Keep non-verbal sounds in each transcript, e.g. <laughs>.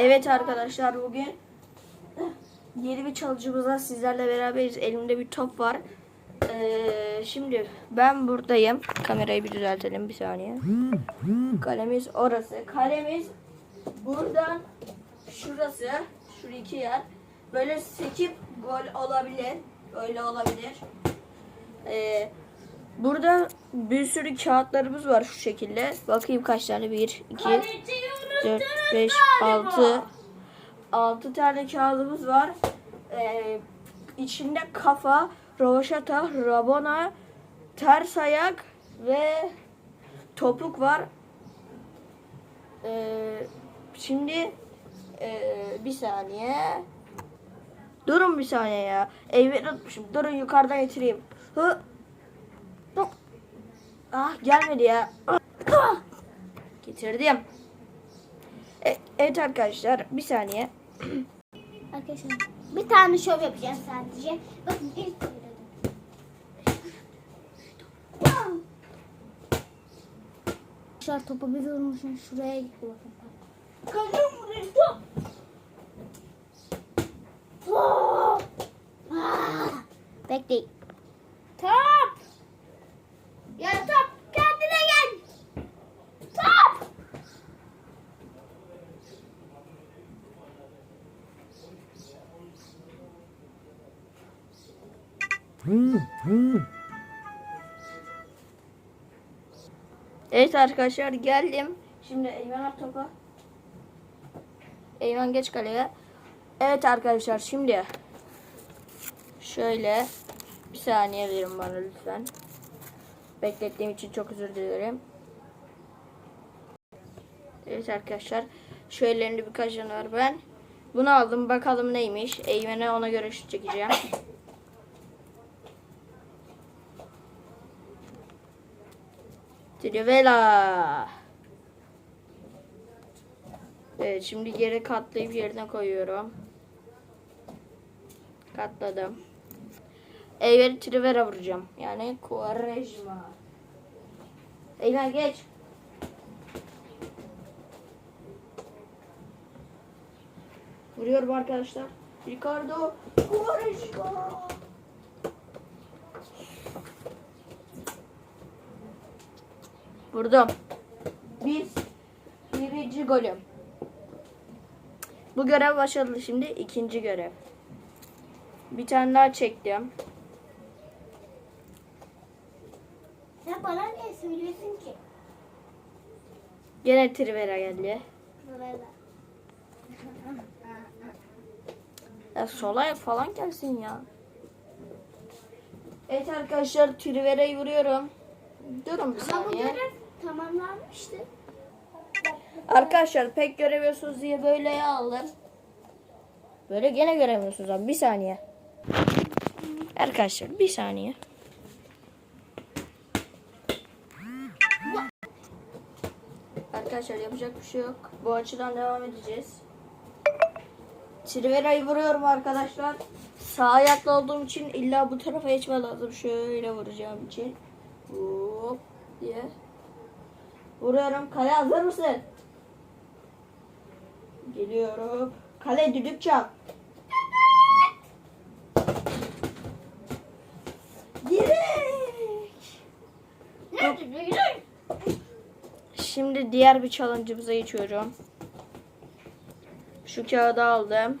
Evet arkadaşlar bugün yeni bir çalışmamızda sizlerle beraberiz. Elimde bir top var. Ee, şimdi ben buradayım. Kamerayı bir düzeltelim bir saniye. Kalemiz orası. Kalemiz buradan şurası. Şu iki yer. Böyle sekip gol olabilir. Öyle olabilir. Ee, burada bir sürü kağıtlarımız var şu şekilde. Bakayım kaç tane. 1, 2, 4, 5, 6 6 tane kağıdımız var. Ee, içinde kafa, rovaşata, rabona, ters ayak ve topuk var. Ee, şimdi ee, bir saniye. Durun bir saniye ya. Evi unutmuşum. Durun yukarıdan getireyim. Hı. Ah gelmedi ya. Ah. Getirdim. E, evet arkadaşlar bir saniye. <clears throat> Arkadaşlar bir tane şov yapacağız sadece. Bakın ilk. Arkadaşlar topu bir vurmuşum şuraya gitti bakın. Kalıyor buraya top. Bekleyin. Top. Ya top kendine gel. Top. Evet arkadaşlar geldim. Şimdi Eymen at topa. Eymen geç kaleye. Evet arkadaşlar şimdi şöyle bir saniye verin bana lütfen. Beklettiğim için çok özür dilerim. Evet arkadaşlar şu ellerinde birkaç tane var ben. Bunu aldım bakalım neymiş. Eymen'e ona göre şut çekeceğim. Trivela. Evet şimdi yere katlayıp yerine koyuyorum. Katladım. Eyveri Trivela vuracağım. Yani Quaresma. Eymen geç. Vuruyorum arkadaşlar. Ricardo Quaresma. Vurdum. Bir, birinci golüm. Bu görev başarılı şimdi. ikinci görev. Bir tane daha çektim. Sen bana niye söylüyorsun ki? Gene Trivela geldi. Ya sola falan gelsin ya. Evet arkadaşlar Trivela'yı vuruyorum. Durun bir saniye. Tamamlanmıştı. Arkadaşlar pek göremiyorsunuz diye böyle aldım. Böyle gene göremiyorsunuz abi. Bir saniye. Arkadaşlar bir saniye. Arkadaşlar yapacak bir şey yok. Bu açıdan devam edeceğiz. Trivera'yı vuruyorum arkadaşlar. Sağ ayaklı olduğum için illa bu tarafa geçme lazım. Şöyle vuracağım için. Hop diye. Vuruyorum. Kale hazır mısın? Geliyorum. Kale düdük çal. Direk. Şimdi diğer bir challenge'ımıza geçiyorum. Şu kağıdı aldım.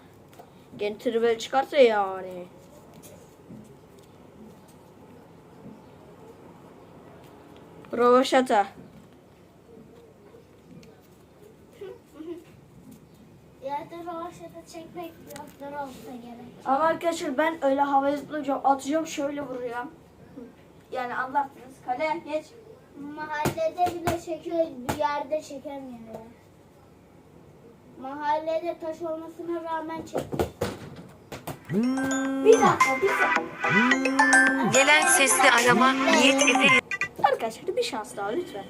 Gene tribel çıkarsa yani. Rovaşata. Yerde rovaşata çekmek biraz zor olsa gerek. Ama arkadaşlar ben öyle havaya zıplayacağım. Atacağım şöyle vuracağım. Yani anlattınız. Kale geç. Mahallede bile çekiyoruz, bir yerde çekemiyor. Mahallede taş olmasına rağmen çek. Bir dakika bir dakika. Gelen sesli arama niyet Efe Arkadaşlar bir şans daha lütfen.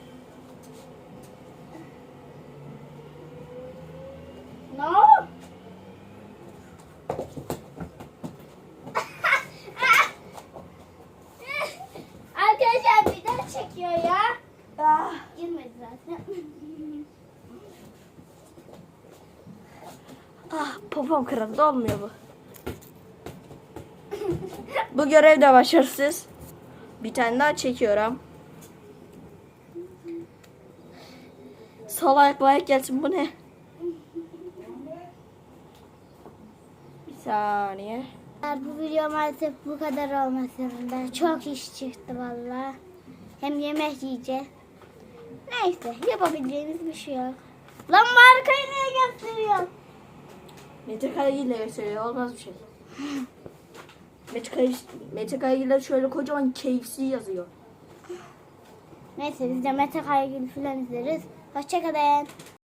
No. <laughs> Arkadaşlar bir daha çekiyor ya. Ah. Girmedi zaten. <laughs> Ah popom kırıldı olmuyor bu. <laughs> bu görev de başarısız. Bir tane daha çekiyorum. Sol ayak ayak gelsin bu ne? Saniye. Bu video maalesef bu kadar olmak zorunda. Çok iş çıktı valla. Hem yemek yiyeceğiz. Neyse yapabileceğimiz bir şey yok. Lan markayı niye gösteriyor? İle gösteriyor olmaz bir şey. <laughs> Kayagil'de şöyle kocaman KFC yazıyor. Neyse biz de Mete Kaygül falan izleriz. Hoşçakalın.